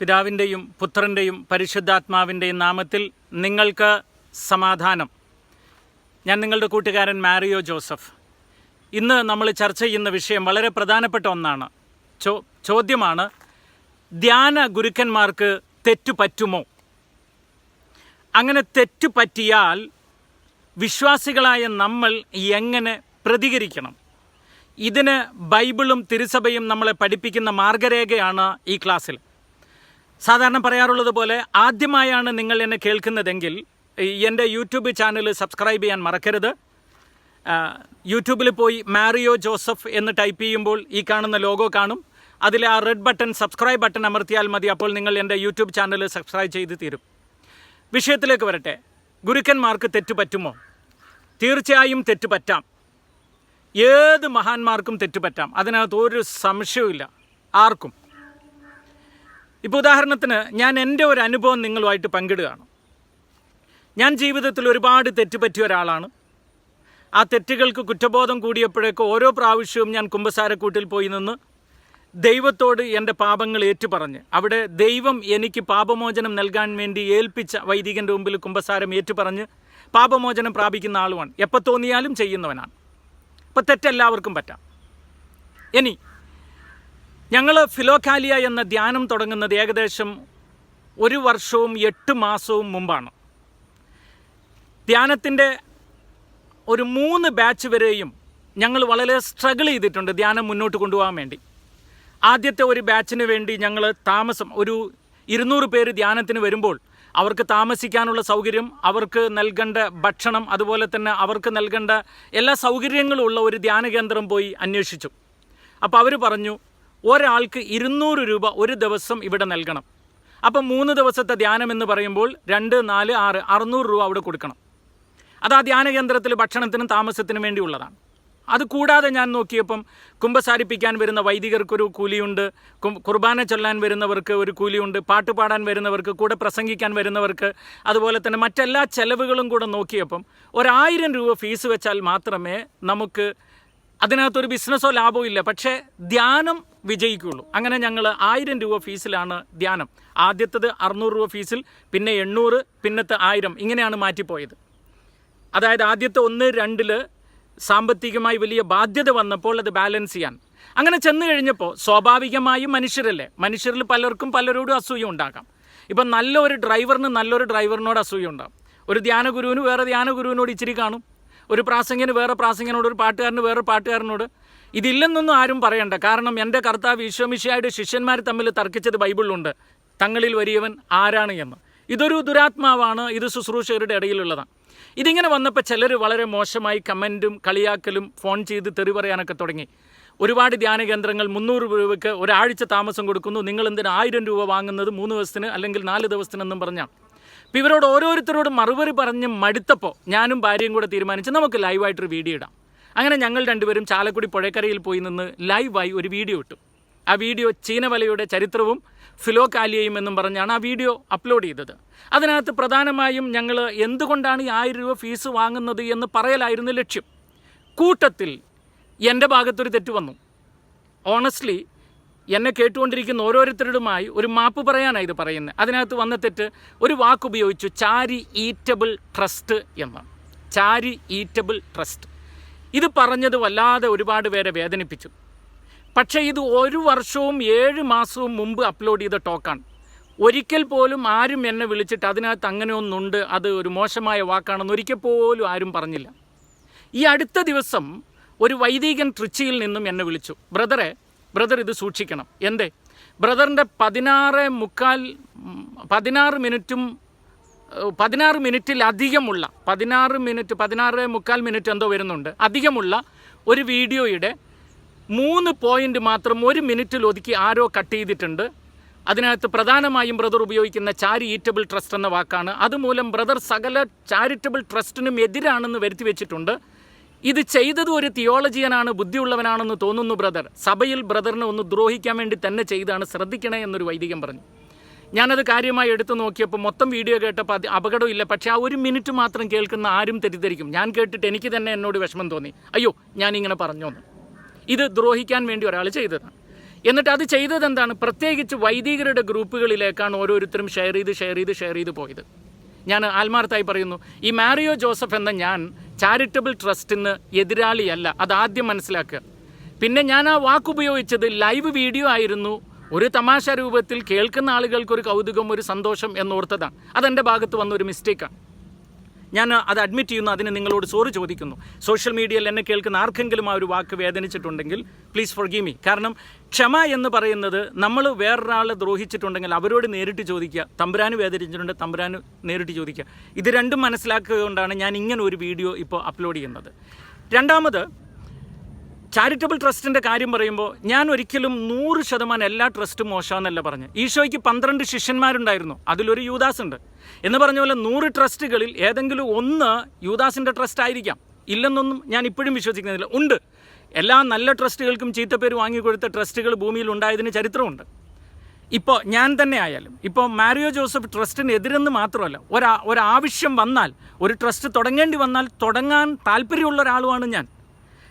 പിതാവിന്റെയും പുത്രന്റെയും പരിശുദ്ധാത്മാവിന്റെയും നാമത്തിൽ നിങ്ങൾക്ക് സമാധാനം. ഞാൻ നിങ്ങളുടെ കൂട്ടുകാരൻ മാരിയോ ജോസഫ്. ഇന്ന് നമ്മൾ ചർച്ച ചെയ്യുന്ന വിഷയം വളരെ പ്രധാനപ്പെട്ട ഒന്നാണ്. ചോ ചോദ്യമാണ് ധ്യാന ഗുരുക്കന്മാർക്ക് തെറ്റു പറ്റുമോ? അങ്ങനെ തെറ്റു പറ്റിയാൽ വിശ്വാസികളായ നമ്മൾ എങ്ങനെ പ്രതികരിക്കണം? ഇതിന് ബൈബിളും തിരുസഭയും നമ്മളെ പഠിപ്പിക്കുന്ന മാർഗരേഖയാണ് ഈ ക്ലാസ്സിൽ. സാധാരണ പറയാറുള്ളത് പോലെ ആദ്യമായാണ് നിങ്ങൾ എന്നെ കേൾക്കുന്നതെങ്കിൽ എന്റെ യൂട്യൂബ് ചാനൽ സബ്സ്ക്രൈബ് ചെയ്യാൻ മറക്കരുത്. യൂട്യൂബിൽ പോയി മാരിയോ ജോസഫ് എന്ന് ടൈപ്പ് ചെയ്യുമ്പോൾ ഈ കാണുന്ന ലോഗോ കാണും. അതിൽ ആ റെഡ് ബട്ടൺ സബ്സ്ക്രൈബ് ബട്ടൺ അമർത്തിയാൽ മതി അപ്പോൾ നിങ്ങൾ എന്റെ യൂട്യൂബ് ചാനൽ സബ്സ്ക്രൈബ് ചെയ്ത് തീരും. വിഷയത്തിലേക്ക് വരട്ടെ. ഗുരുക്കന്മാർക്ക് തെറ്റ് പറ്റുമോ? തീർച്ചയായും തെറ്റ് പറ്റാം. ഏത് മഹാന്മാർക്കും തെറ്റുപറ്റാം അതിനകത്ത് ഒരു സംശയവുമില്ല. ആർക്കും? ഇപ്പോൾ ഉദാഹരണത്തിന് ഞാൻ എന്റെ ഒരു അനുഭവം നിങ്ങളുമായിട്ട് പങ്കിടുകയാണ്. ഞാൻ ജീവിതത്തിൽ ഒരുപാട് തെറ്റുപറ്റിയ ഒരാളാണ്. ആ തെറ്റുകൾക്ക് കുറ്റബോധം കൂടിയപ്പോഴേക്ക് ഓരോ പ്രാവശ്യവും ഞാൻ കുമ്പസാരക്കൂട്ടിൽ പോയി നിന്ന് ദൈവത്തോട് എന്റെ പാപങ്ങൾ ഏറ്റുപറഞ്ഞ് അവിടെ ദൈവം എനിക്ക് പാപമോചനം നൽകാൻ വേണ്ടി ഏൽപ്പിച്ച വൈദികന്റെ മുമ്പിൽ കുമ്പസാരം ഏറ്റുപറഞ്ഞ് പാപമോചനം പ്രാപിക്കുന്ന ആളുമാണ്. എപ്പോൾ തോന്നിയാലും ചെയ്യുന്നവനാണ്. അപ്പോൾ തെറ്റെല്ലാവർക്കും പറ്റാം. ഇനി ഞങ്ങൾ ഫിലോക്കാലിയ എന്ന ധ്യാനം തുടങ്ങുന്നത് ഏകദേശം ഒരു വർഷവും എട്ട് മാസവും മുമ്പാണ്. ധ്യാനത്തിന്റെ ഒരു മൂന്ന് ബാച്ച് വരെയും ഞങ്ങൾ വളരെ സ്ട്രഗിൾ ചെയ്തിട്ടുണ്ട് ധ്യാനം മുന്നോട്ട് കൊണ്ടുപോകാൻ വേണ്ടി. ആദ്യത്തെ ഒരു ബാച്ചിന് വേണ്ടി ഞങ്ങൾ താമസം ഒരു ഇരുന്നൂറ് പേര് ധ്യാനത്തിന് വരുമ്പോൾ അവർക്ക് താമസിക്കാനുള്ള സൗകര്യം അവർക്ക് നൽകേണ്ട ഭക്ഷണം അതുപോലെ തന്നെ അവർക്ക് നൽകേണ്ട എല്ലാ സൗകര്യങ്ങളും ഉള്ള ഒരു ധ്യാന കേന്ദ്രം പോയി അന്വേഷിച്ചു. അപ്പോൾ അവർ പറഞ്ഞു ഒരാൾക്ക് ഇരുന്നൂറ് രൂപ ഒരു ദിവസം ഇവിടെ നൽകണം. അപ്പം മൂന്ന് ദിവസത്തെ ധ്യാനം എന്ന് പറയുമ്പോൾ രണ്ട് നാല് ആറ് അറുന്നൂറ് രൂപ അവിടെ കൊടുക്കണം. അത് ആ ധ്യാന കേന്ദ്രത്തിൽ ഭക്ഷണത്തിനും താമസത്തിനും വേണ്ടിയുള്ളതാണ് അത് കൂടാതെ ഞാൻ നോക്കിയപ്പം കുമ്പസാരിപ്പിക്കാൻ വരുന്ന വൈദികർക്കൊരു കൂലിയുണ്ട് കുർബാന ചൊല്ലാൻ വരുന്നവർക്ക് ഒരു കൂലിയുണ്ട് പാട്ട് പാടാൻ വരുന്നവർക്ക് കൂടെ പ്രസംഗിക്കാൻ വരുന്നവർക്ക് അതുപോലെ തന്നെ മറ്റെല്ലാ ചെലവുകളും കൂടെ നോക്കിയപ്പം ഒരായിരം രൂപ ഫീസ് വെച്ചാൽ മാത്രമേ നമുക്ക് അതിനകത്തൊരു ബിസിനസ്സോ ലാഭമോ ഇല്ല. പക്ഷേ ധ്യാനം വിജയിക്കുകയുള്ളൂ അങ്ങനെ ഞങ്ങൾ ആയിരം രൂപ ഫീസിലാണ് ധ്യാനം. ആദ്യത്തത് അറുന്നൂറ് രൂപ ഫീസിൽ പിന്നെ എണ്ണൂറ് പിന്നത്തെ ആയിരം. ഇങ്ങനെയാണ് മാറ്റിപ്പോയത്. അതായത് ആദ്യത്തെ ഒന്ന് രണ്ടിൽ സാമ്പത്തികമായി വലിയ ബാധ്യത വന്നപ്പോൾ അത് ബാലൻസ് ചെയ്യാൻ. അങ്ങനെ ചെന്ന് കഴിഞ്ഞപ്പോൾ സ്വാഭാവികമായും മനുഷ്യരല്ലേ? മനുഷ്യരിൽ പലർക്കും പലരോടും അസൂയ ഉണ്ടാകാം. ഇപ്പം നല്ലൊരു ഡ്രൈവറിന് നല്ലൊരു ഡ്രൈവറിനോട് അസൂയ ഉണ്ടാകും. ഒരു ധ്യാനഗുരുവിന് വേറെ ധ്യാനഗുരുവിനോട് ഇച്ചിരി കാണും. ഒരു പ്രാസംഗിന് വേറെ പ്രാസംഗിനോട് ഒരു പാട്ടുകാരന് വേറെ പാട്ടുകാരനോട് ഇതില്ലെന്നൊന്നും ആരും പറയണ്ട. കാരണം എന്റെ കർത്താവ് ഈശോമിശിയായുടെ ശിഷ്യന്മാർ തമ്മിൽ തർക്കിച്ചത് ബൈബിളിലുണ്ട്. തങ്ങളിൽ വലിയവൻ ആരാണ് എന്ന്. ഇതൊരു ദുരാത്മാവാണ് ഇത് ശുശ്രൂഷകരുടെ ഇടയിലുള്ളതാണ് ഇതിങ്ങനെ വന്നപ്പോൾ ചിലർ വളരെ മോശമായി കമന്റും കളിയാക്കലും ഫോൺ ചെയ്ത് തെറി പറയാനൊക്കെ തുടങ്ങി. ഒരുപാട് ധ്യാന കേന്ദ്രങ്ങൾ മുന്നൂറ് രൂപയ്ക്ക് ഒരാഴ്ച താമസം കൊടുക്കുന്നു. നിങ്ങൾ എന്തിനാ ആയിരം രൂപ വാങ്ങുന്നത് മൂന്ന് ദിവസത്തിന് അല്ലെങ്കിൽ നാല് ദിവസത്തിനെന്നും പറഞ്ഞാണ് അപ്പോൾ ഇവരോട് ഓരോരുത്തരോടും മറുപടി പറഞ്ഞ് മടുത്തപ്പോൾ ഞാനും ഭാര്യയും കൂടെ തീരുമാനിച്ച് നമുക്ക് ലൈവായിട്ടൊരു വീഡിയോ ഇടാം. അങ്ങനെ ഞങ്ങൾ രണ്ടുപേരും ചാലക്കുടി പുഴക്കരയിൽ പോയി നിന്ന് ലൈവായി ഒരു വീഡിയോ ഇട്ടു. ആ വീഡിയോ ചീനവലയുടെ ചരിത്രവും ഫിലോകാലിയയും എന്നും പറഞ്ഞാണ് ആ വീഡിയോ അപ്ലോഡ് ചെയ്തത്. അതിനകത്ത് പ്രധാനമായും ഞങ്ങൾ എന്തുകൊണ്ടാണ് ഈ ആയിരം രൂപ ഫീസ് വാങ്ങുന്നത് എന്ന് പറയലായിരുന്നു ലക്ഷ്യം. കൂട്ടത്തിൽ എന്റെ ഭാഗത്തൊരു തെറ്റ് വന്നു. ഓണസ്റ്റ്ലി എന്നെ കേട്ടുകൊണ്ടിരിക്കുന്ന ഓരോരുത്തരോടുമായി ഒരു മാപ്പ് പറയാനാണ് ഇത് പറയുന്നത് അതിനകത്ത് വന്ന തെറ്റ് ഒരു വാക്കുപയോഗിച്ചു ചാരി ഈറ്റബിൾ ട്രസ്റ്റ് എന്ന്. ചാരി ഈറ്റബിൾ ട്രസ്റ്റ്. ഇത് പറഞ്ഞത് വല്ലാതെ ഒരുപാട് പേരെ വേദനിപ്പിച്ചു. പക്ഷേ ഇത് ഒരു വർഷവും ഏഴ് മാസവും മുമ്പ് അപ്ലോഡ് ചെയ്ത ടോക്കാണ്. ഒരിക്കൽ പോലും ആരും എന്നെ വിളിച്ചിട്ട് അതിനകത്ത് അങ്ങനെ ഒന്നുണ്ട് അത് ഒരു മോശമായ വാക്കാണെന്ന് ഒരിക്കൽ പോലും ആരും പറഞ്ഞില്ല. ഈ അടുത്ത ദിവസം ഒരു വൈദികൻ തൃച്ചിയിൽ നിന്നും എന്നെ വിളിച്ചു. ബ്രദറെ ബ്രദർ ഇത് സൂക്ഷിക്കണം. എന്തേ? ബ്രദറിന്റെ പതിനാറ് മുക്കാൽ പതിനാറ് മിനിറ്റും പതിനാറ് മിനിറ്റിൽ അധികമുള്ള പതിനാറ് മിനിറ്റ് പതിനാറ് മുക്കാൽ മിനിറ്റ് എന്തോ വരുന്നുണ്ട്. അധികമുള്ള ഒരു വീഡിയോയുടെ മൂന്ന് പോയിന്റ് മാത്രം ഒരു മിനിറ്റിൽ ഒതുക്കി ആരോ കട്ട് ചെയ്തിട്ടുണ്ട്. അതിനകത്ത് പ്രധാനമായും ബ്രദർ ഉപയോഗിക്കുന്ന ചാരിറ്റബിൾ ട്രസ്റ്റ് എന്ന വാക്കാണ്. അതുമൂലം ബ്രദർ സകല ചാരിറ്റബിൾ ട്രസ്റ്റിനും എതിരാണെന്ന് വരുത്തി വെച്ചിട്ടുണ്ട്. ഇത് ചെയ്തത് ഒരു തിയോളജിയനാണ് ബുദ്ധിയുള്ളവനാണെന്ന് തോന്നുന്നു ബ്രദർ. സഭയിൽ ബ്രദറിനെ ഒന്ന് ദ്രോഹിക്കാൻ വേണ്ടി തന്നെ ചെയ്താണ് ശ്രദ്ധിക്കണേ എന്നൊരു വൈദികൻ പറഞ്ഞു. ഞാനത് കാര്യമായി എടുത്തു നോക്കിയപ്പോൾ മൊത്തം വീഡിയോ കേട്ടപ്പോൾ അത് അപകടമില്ല പക്ഷേ ആ ഒരു മിനിറ്റ് മാത്രം കേൾക്കുന്ന ആരും തെറ്റിദ്ധരിക്കും. ഞാൻ കേട്ടിട്ട് എനിക്ക് തന്നെ എന്നോട് വിഷമം തോന്നി. അയ്യോ ഞാനിങ്ങനെ പറഞ്ഞോന്ന്. ഇത് ദ്രോഹിക്കാൻ വേണ്ടി ഒരാൾ ചെയ്തതാണ്. എന്നിട്ട് അത് ചെയ്തത് എന്താണ് പ്രത്യേകിച്ച് വൈദികരുടെ ഗ്രൂപ്പുകളിലേക്കാണ് ഓരോരുത്തരും ഷെയർ ചെയ്ത് ഷെയർ ചെയ്ത് ഷെയർ ചെയ്ത് പോയത്. ഞാൻ ആത്മാർത്ഥമായി പറയുന്നു ഈ മാരിയോ ജോസഫ് എന്ന ഞാൻ ചാരിറ്റബിൾ ട്രസ്റ്റിന് എതിരാളിയല്ല. അത് ആദ്യം മനസ്സിലാക്കുക. പിന്നെ ഞാൻ ആ വാക്കുപയോഗിച്ചത് ലൈവ് വീഡിയോ ആയിരുന്നു. ഒരു തമാശ രൂപത്തിൽ കേൾക്കുന്ന ആളുകൾക്ക് ഒരു കൗതുകം ഒരു സന്തോഷം എന്നോർത്തതാണ്. അതെന്റെ ഭാഗത്ത് വന്ന ഒരു മിസ്റ്റേക്കാണ് ഞാൻ അത് അഡ്മിറ്റ് ചെയ്യുന്നു അതിന് നിങ്ങളോട് സോറി ചോദിക്കുന്നു. സോഷ്യൽ മീഡിയയിൽ എന്നെ കേൾക്കുന്ന ആർക്കെങ്കിലും ആ ഒരു വാക്ക് വേദനിച്ചിട്ടുണ്ടെങ്കിൽ പ്ലീസ് ഫോർ ഗീ മീ കാരണം ക്ഷമ എന്ന് പറയുന്നത് നമ്മൾ വേറൊരാളെ ദ്രോഹിച്ചിട്ടുണ്ടെങ്കിൽ അവരോട് നേരിട്ട് ചോദിക്കുക. തമ്പുരാന് വേദനിച്ചിട്ടുണ്ട് തമ്പുരാന് നേരിട്ട് ചോദിക്കുക. ഇത് രണ്ടും മനസ്സിലാക്കുകകൊണ്ടാണ് ഞാൻ ഇങ്ങനെ ഒരു വീഡിയോ ഇപ്പോൾ അപ്ലോഡ് ചെയ്യുന്നത്. രണ്ടാമത് ചാരിറ്റബിൾ ട്രസ്റ്റിന്റെ കാര്യം പറയുമ്പോൾ ഞാൻ ഒരിക്കലും നൂറ് ശതമാനം എല്ലാ ട്രസ്റ്റും മോശമെന്നല്ല പറഞ്ഞു. ഈശോയ്ക്ക് പന്ത്രണ്ട് ശിഷ്യന്മാരുണ്ടായിരുന്നു. അതിലൊരു യൂദാസ് ഉണ്ട് എന്ന് പറഞ്ഞ പോലെ നൂറ് ട്രസ്റ്റുകളിൽ ഏതെങ്കിലും ഒന്ന് യൂദാസിന്റെ ട്രസ്റ്റ് ആയിരിക്കാം. ഇല്ലെന്നൊന്നും ഞാൻ ഇപ്പോഴും വിശ്വസിക്കുന്നില്ല. ഉണ്ട്. എല്ലാ നല്ല ട്രസ്റ്റുകൾക്കും ചീത്തപ്പേര് വാങ്ങിക്കൊടുത്ത ട്രസ്റ്റുകൾ ഭൂമിയിൽ ഉണ്ടായതിന് ചരിത്രമുണ്ട്. ഇപ്പോൾ ഞാൻ തന്നെ ആയാലും ഇപ്പോൾ മാരിയോ ജോസഫ് ട്രസ്റ്റിന് എതിരെന്ന് മാത്രമല്ല ഒരാ ഒരാവശ്യം വന്നാൽ ഒരു ട്രസ്റ്റ് തുടങ്ങേണ്ടി വന്നാൽ തുടങ്ങാൻ താല്പര്യമുള്ള ഒരാളുമാണ് ഞാൻ.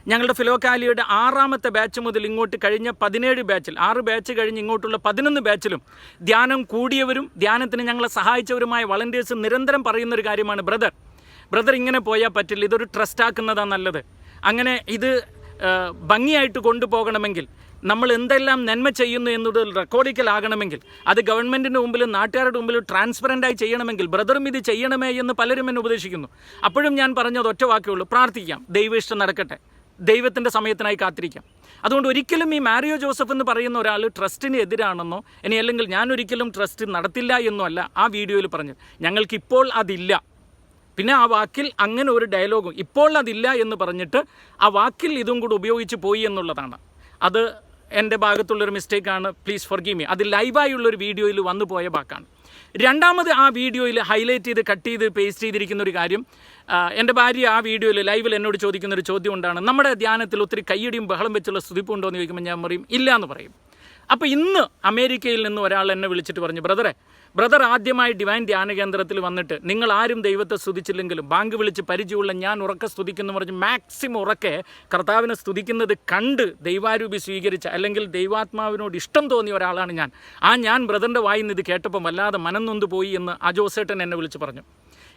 ഞങ്ങളുടെ ഫിലോക്കാലിയുടെ ആറാമത്തെ ബാച്ച് മുതൽ ഇങ്ങോട്ട് കഴിഞ്ഞ പതിനേഴ് ബാച്ചിൽ ആറ് ബാച്ച് കഴിഞ്ഞ് ഇങ്ങോട്ടുള്ള പതിനൊന്ന് ബാച്ചിലും ധ്യാനം കൂടിയവരും ധ്യാനത്തിന് ഞങ്ങളെ സഹായിച്ചവരുമായ വളണ്ടിയേഴ്സ് നിരന്തരം പറയുന്നൊരു കാര്യമാണ് ബ്രദർ ബ്രദർ ഇങ്ങനെ പോയാൽ പറ്റില്ല ഇതൊരു ട്രസ്റ്റ് ആക്കുന്നതാണ് നല്ലത്. അങ്ങനെ ഇത് ഭംഗിയായിട്ട് കൊണ്ടുപോകണമെങ്കിൽ നമ്മൾ എന്തെല്ലാം നന്മ ചെയ്യുന്നു എന്നത് റെക്കോർഡിക്കലാകണമെങ്കിൽ അത് ഗവൺമെന്റിന്റെ മുമ്പിലും നാട്ടുകാരുടെ മുമ്പിലും ട്രാൻസ്പെറന്റായി ചെയ്യണമെങ്കിൽ ബ്രദറും ഇത് ചെയ്യണമേ എന്ന് പലരും എന്നെ ഉപദേശിക്കുന്നു. അപ്പോഴും ഞാൻ പറഞ്ഞത് ഒറ്റ വാക്കേ ഉള്ളൂ പ്രാർത്ഥിക്കാം ദൈവ ഇഷ്ടം നടക്കട്ടെ. ദൈവത്തിന്റെ സമയത്തിനായി കാത്തിരിക്കാം. അതുകൊണ്ട് ഒരിക്കലും ഈ മാരിയോ ജോസഫ് എന്ന് പറയുന്ന ഒരാൾ ട്രസ്റ്റിന് എതിരാണെന്നോ ഇനി അല്ലെങ്കിൽ ഞാൻ ഒരിക്കലും ട്രസ്റ്റ് നടത്തില്ല എന്നോ അല്ല ആ വീഡിയോയിൽ പറഞ്ഞത്. ഞങ്ങൾക്കിപ്പോൾ അതില്ല. പിന്നെ ആ വാക്കിൽ അങ്ങനെ ഒരു ഡയലോഗും ഇപ്പോൾ അതില്ല എന്ന് പറഞ്ഞിട്ട് ആ വാക്കിൽ ഇതും കൂടി ഉപയോഗിച്ച് പോയി എന്നുള്ളതാണ്. അത് എന്റെ ഭാഗത്തുള്ളൊരു മിസ്റ്റേക്കാണ് പ്ലീസ് ഫോർ ഗീമി അത് ലൈവായുള്ളൊരു വീഡിയോയിൽ വന്നു പോയ വാക്കാണ്. രണ്ടാമത് ആ വീഡിയോയിൽ ഹൈലൈറ്റ് ചെയ്ത് കട്ട് ചെയ്ത് പേസ്റ്റ് ചെയ്തിരിക്കുന്ന ഒരു കാര്യം എന്റെ ഭാര്യ ആ വീഡിയോയിൽ ലൈവിൽ എന്നോട് ചോദിക്കുന്ന ഒരു ചോദ്യം ഉണ്ടാണ്. നമ്മുടെ ധ്യാനത്തിൽ ഒത്തിരി കയ്യടിയും ബഹളം വെച്ചുള്ള സ്തുതിപ്പുണ്ടോ എന്ന് ചോദിക്കുമ്പോൾ ഞാൻ പറയും ഇല്ല എന്ന് പറയും. അപ്പോൾ ഇന്ന് അമേരിക്കയിൽ നിന്ന് ഒരാൾ എന്നെ വിളിച്ചിട്ട് പറഞ്ഞു ബ്രദറെ ബ്രദർ ആദ്യമായി ഡിവൈൻ ധ്യാന കേന്ദ്രത്തിൽ വന്നിട്ട് നിങ്ങൾ ആരും ദൈവത്തെ സ്തുതിച്ചില്ലെങ്കിലും ബാങ്ക് വിളിച്ച് പരിചയമുള്ള ഞാൻ ഉറക്കെ സ്തുതിക്കുന്നു പറഞ്ഞ് മാക്സിമം ഉറക്കെ കർത്താവിനെ സ്തുതിക്കുന്നത് കണ്ട് ദൈവാരൂപി സ്വീകരിച്ച അല്ലെങ്കിൽ ദൈവാത്മാവിനോട് ഇഷ്ടം തോന്നിയ ഒരാളാണ് ഞാൻ. ആ ഞാൻ ബ്രദറിന്റെ വായിൽ നിന്ന് ഇത് കേട്ടപ്പം വല്ലാതെ മനം നൊന്ത് പോയി എന്ന് ആ ജോസേട്ടൻ എന്നെ വിളിച്ച് പറഞ്ഞു.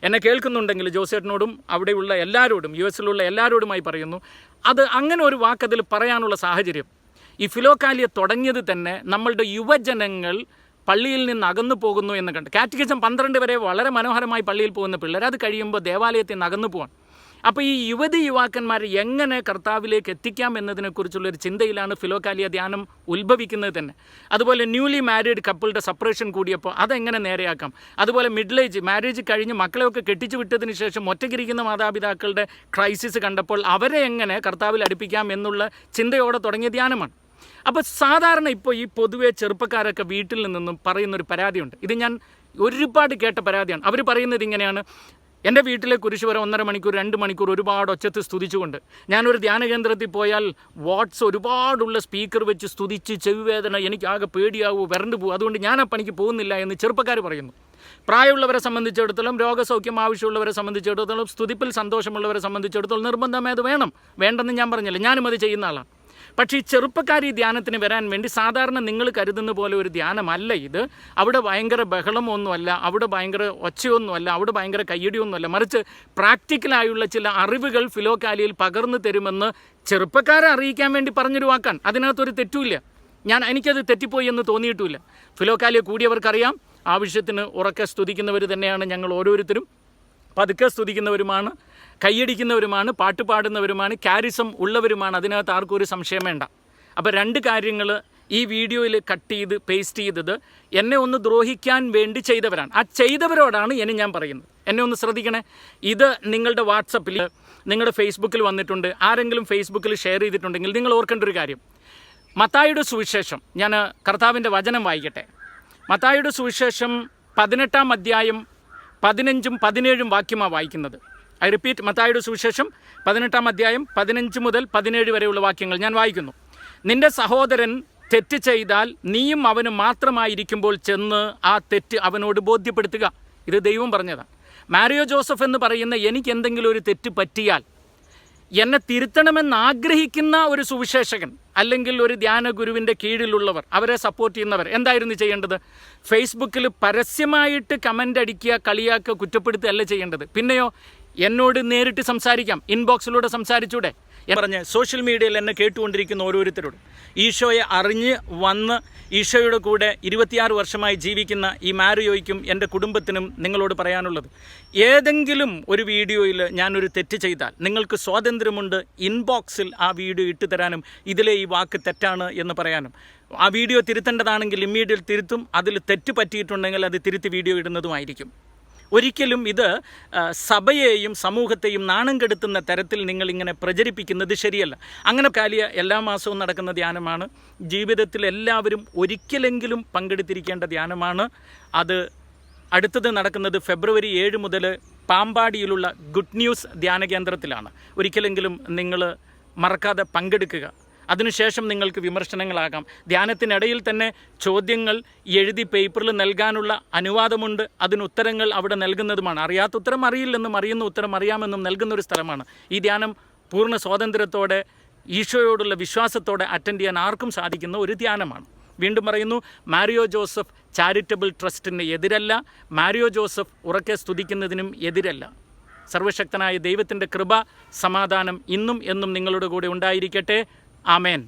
എന്നെ കേൾക്കുന്നുണ്ടെങ്കിൽ ജോസേട്ടനോടും അവിടെയുള്ള എല്ലാവരോടും യു എസിലുള്ള എല്ലാവരോടുമായി പറയുന്നു അത് അങ്ങനെ ഒരു വാക്കതിൽ പറയാനുള്ള സാഹചര്യം. ഈ ഫിലോക്കാലിയെ തുടങ്ങിയത് തന്നെ നമ്മളുടെ യുവജനങ്ങൾ പള്ളിയിൽ നിന്ന് അകന്നു പോകുന്നു എന്ന് കണ്ട്. കാറ്റഗിസം പന്ത്രണ്ട് വരെ വളരെ മനോഹരമായി പള്ളിയിൽ പോകുന്ന പിള്ളേർ. അത് കഴിയുമ്പോൾ ദേവാലയത്തിൽ നിന്ന് അകന്നു പോകാൻ അപ്പോൾ ഈ യുവതി യുവാക്കന്മാരെ എങ്ങനെ കർത്താവിലേക്ക് എത്തിക്കാം എന്നതിനെക്കുറിച്ചുള്ളൊരു ചിന്തയിലാണ് ഫിലോക്കാലിയ ധ്യാനം ഉത്ഭവിക്കുന്നത് തന്നെ. അതുപോലെ ന്യൂലി മാരീഡ് കപ്പിളുടെ സെപ്പറേഷൻ കൂടിയപ്പോൾ അതെങ്ങനെ നേരെയാക്കാം? അതുപോലെ മിഡിൽ ഏജ് മാരേജ് കഴിഞ്ഞ് മക്കളെയൊക്കെ കെട്ടിച്ചു വിട്ടതിന് ശേഷം ഒറ്റയ്ക്കിരിക്കുന്ന മാതാപിതാക്കളുടെ ക്രൈസിസ് കണ്ടപ്പോൾ അവരെ എങ്ങനെ കർത്താവിൽ അടുപ്പിക്കാം എന്നുള്ള ചിന്തയോടെ തുടങ്ങിയ ധ്യാനമാണ്. അപ്പോൾ സാധാരണ ഇപ്പോൾ ഈ പൊതുവെ ചെറുപ്പക്കാരൊക്കെ വീട്ടിൽ നിന്നും പറയുന്നൊരു പരാതിയുണ്ട്. ഇത് ഞാൻ ഒരുപാട് കേട്ട പരാതിയാണ്. അവർ പറയുന്നത് ഇങ്ങനെയാണ്. എന്റെ വീട്ടിലെ കുരിശ് വരെ ഒന്നര മണിക്കൂർ രണ്ട് മണിക്കൂർ ഒരുപാട് ഒച്ചത്ത് സ്തുതിച്ചുകൊണ്ട് ഞാനൊരു ധ്യാന കേന്ദ്രത്തിൽ പോയാൽ വാട്സ് ഒരുപാടുള്ള സ്പീക്കർ വെച്ച് സ്തുതിച്ച് ചെവിവേദന എനിക്ക് ആകെ പേടിയാവൂ വരണ്ടു പോകും അതുകൊണ്ട് ഞാൻ ആ പണിക്ക് പോകുന്നില്ല എന്ന് ചെറുപ്പക്കാർ പറയുന്നു. പ്രായമുള്ളവരെ സംബന്ധിച്ചിടത്തോളം രോഗസൗഖ്യം ആവശ്യമുള്ളവരെ സംബന്ധിച്ചിടത്തോളം സ്തുതിപ്പിൽ സന്തോഷമുള്ളവരെ സംബന്ധിച്ചിടത്തോളം നിർബന്ധമേ അത് വേണം. വേണ്ടെന്ന് ഞാൻ പറഞ്ഞില്ല. ഞാനും അത് ചെയ്യുന്ന ആളാണ്. പക്ഷേ ഈ ചെറുപ്പക്കാർ ഈ ധ്യാനത്തിന് വരാൻ വേണ്ടി സാധാരണ നിങ്ങൾ കരുതുന്ന പോലെ ഒരു ധ്യാനമല്ല ഇത്. അവിടെ ഭയങ്കര ബഹളമൊന്നുമല്ല അവിടെ ഭയങ്കര ഒച്ചയൊന്നുമല്ല അവിടെ ഭയങ്കര കയ്യടിയൊന്നുമല്ല. മറിച്ച് പ്രാക്ടിക്കലായുള്ള ചില അറിവുകൾ ഫിലോക്കാലിയിൽ പകർന്നു തരുമെന്ന് ചെറുപ്പക്കാരെ അറിയിക്കാൻ വേണ്ടി പറഞ്ഞൊരു വാക്കാണ്. അതിനകത്തൊരു തെറ്റുമില്ല. ഞാൻ എനിക്കത് തെറ്റിപ്പോയി എന്ന് തോന്നിയിട്ടുമില്ല. ഫിലോക്കാലിയെ കൂടിയവർക്കറിയാം. ആവശ്യത്തിന് ഉറക്കെ സ്തുതിക്കുന്നവർ തന്നെയാണ് ഞങ്ങൾ ഓരോരുത്തരും. പതുക്കെ സ്തുതിക്കുന്നവരുമാണ്. കൈയടിക്കുന്നവരുമാണ് പാട്ട് പാടുന്നവരുമാണ് കാരിസം ഉള്ളവരുമാണ്. അതിനകത്ത് ആർക്കും ഒരു സംശയം വേണ്ട. അപ്പോൾ രണ്ട് കാര്യങ്ങൾ ഈ വീഡിയോയിൽ കട്ട് ചെയ്ത് പേസ്റ്റ് ചെയ്തത് എന്നെ ഒന്ന് ദ്രോഹിക്കാൻ വേണ്ടി ചെയ്തവരാണ്. ആ ചെയ്തവരോടാണ് ഇനി ഞാൻ പറയുന്നത്. എന്നെ ഒന്ന് ശ്രദ്ധിക്കണേ. ഇത് നിങ്ങളുടെ വാട്സപ്പിൽ നിങ്ങളുടെ ഫേസ്ബുക്കിൽ വന്നിട്ടുണ്ട്. ആരെങ്കിലും ഫേസ്ബുക്കിൽ ഷെയർ ചെയ്തിട്ടുണ്ടെങ്കിൽ നിങ്ങൾ ഓർക്കേണ്ട ഒരു കാര്യം. മത്തായുടെ സുവിശേഷം ഞാൻ കർത്താവിന്റെ വചനം വായിക്കട്ടെ. മത്തായുടെ സുവിശേഷം പതിനെട്ടാം അധ്യായം പതിനഞ്ചും പതിനേഴും വാക്യമാണ് വായിക്കുന്നത്. ഐ റിപ്പീറ്റ് മത്തായുടെ സുവിശേഷം പതിനെട്ടാം അധ്യായം പതിനഞ്ച് മുതൽ പതിനേഴ് വരെയുള്ള വാക്യങ്ങൾ ഞാൻ വായിക്കുന്നു. നിന്റെ സഹോദരൻ തെറ്റ് ചെയ്താൽ നീയും അവനും മാത്രമായിരിക്കുമ്പോൾ ചെന്ന് ആ തെറ്റ് അവനോട് ബോധ്യപ്പെടുത്തുക. ഇത് ദൈവം പറഞ്ഞതാണ്. മാരിയോ ജോസഫ് എന്ന് പറയുന്ന എനിക്ക് എന്തെങ്കിലും ഒരു തെറ്റ് പറ്റിയാൽ എന്നെ തിരുത്തണമെന്ന് ആഗ്രഹിക്കുന്ന ഒരു സുവിശേഷകൻ അല്ലെങ്കിൽ ഒരു ധ്യാന ഗുരുവിന്റെ കീഴിലുള്ളവർ അവരെ സപ്പോർട്ട് ചെയ്യുന്നവർ എന്തായിരുന്നു ചെയ്യേണ്ടത്? ഫേസ്ബുക്കിൽ പരസ്യമായിട്ട് കമന്റ് അടിക്കുക കളിയാക്കുക കുറ്റപ്പെടുത്തുക അല്ല ചെയ്യേണ്ടത്. പിന്നെയോ എന്നോട് നേരിട്ട് സംസാരിക്കാം. ഇൻബോക്സിലൂടെ സംസാരിച്ചൂടെ? പറഞ്ഞ് സോഷ്യൽ മീഡിയയിൽ എന്നെ കേട്ടുകൊണ്ടിരിക്കുന്ന ഓരോരുത്തരോട്. ഈശോയെ അറിഞ്ഞ് വന്ന് ഈശോയുടെ കൂടെ ഇരുപത്തിയാറ് വർഷമായി ജീവിക്കുന്ന ഈ മാരിയോയ്ക്കും എന്റെ കുടുംബത്തിനും നിങ്ങളോട് പറയാനുള്ളത്. ഏതെങ്കിലും ഒരു വീഡിയോയിൽ ഞാനൊരു തെറ്റ് ചെയ്താൽ നിങ്ങൾക്ക് സ്വാതന്ത്ര്യമുണ്ട് ഇൻബോക്സിൽ ആ വീഡിയോ ഇട്ട് തരാനും ഇതിലെ ഈ വാക്ക് തെറ്റാണ് എന്ന് പറയാനും. ആ വീഡിയോ തിരുത്തേണ്ടതാണെങ്കിൽ ഇമ്മീഡിയറ്റ് തിരുത്തും അതിൽ തെറ്റ് പറ്റിയിട്ടുണ്ടെങ്കിൽ അത് തിരുത്തി വീഡിയോ ഇടുന്നതുമായിരിക്കും. ഒരിക്കലും ഇത് സഭയെയും സമൂഹത്തെയും നാണം കെടുത്തുന്ന തരത്തിൽ നിങ്ങൾ ഇങ്ങനെ പ്രചരിപ്പിക്കുന്നത് ശരിയല്ല. അങ്ങനെ കാലിയ എല്ലാ മാസവും നടക്കുന്ന ധ്യാനമാണ്. ജീവിതത്തിൽ എല്ലാവരും ഒരിക്കലെങ്കിലും പങ്കെടുത്തിരിക്കേണ്ട ധ്യാനമാണ്. അത് അടുത്തത് നടക്കുന്നത് ഫെബ്രുവരി ഏഴ് മുതൽ പാമ്പാടിയിലുള്ള ഗുഡ് ന്യൂസ് ധ്യാന കേന്ദ്രത്തിലാണ് ഒരിക്കലെങ്കിലും നിങ്ങൾ മറക്കാതെ പങ്കെടുക്കുക. അതിനുശേഷം നിങ്ങൾക്ക് വിമർശനങ്ങളാകാം. ധ്യാനത്തിനിടയിൽ തന്നെ ചോദ്യങ്ങൾ എഴുതി പേപ്പറിൽ നൽകാനുള്ള അനുവാദമുണ്ട്. അതിന് ഉത്തരങ്ങൾ അവിടെ നൽകുന്നതുമാണ്. അറിയാത്ത ഉത്തരം അറിയില്ലെന്നും അറിയുന്ന ഉത്തരം അറിയാമെന്നും നൽകുന്ന ഒരു സ്ഥലമാണ്. ഈ ധ്യാനം പൂർണ സ്വാതന്ത്ര്യത്തോടെ ഈശോയോടുള്ള വിശ്വാസത്തോടെ അറ്റൻഡ് ചെയ്യാൻ ആർക്കും സാധിക്കുന്ന ഒരു ധ്യാനമാണ്. വീണ്ടും പറയുന്നു മാരിയോ ജോസഫ് ചാരിറ്റബിൾ ട്രസ്റ്റിന് എതിരല്ല. മാരിയോ ജോസഫ് ഉറക്കെ സ്തുതിക്കുന്നതിനും എതിരല്ല. സർവശക്തനായ ദൈവത്തിന്റെ കൃപ സമാധാനം ഇന്നും എന്നും നിങ്ങളുടെ കൂടെ ഉണ്ടായിരിക്കട്ടെ. ఆమెన్.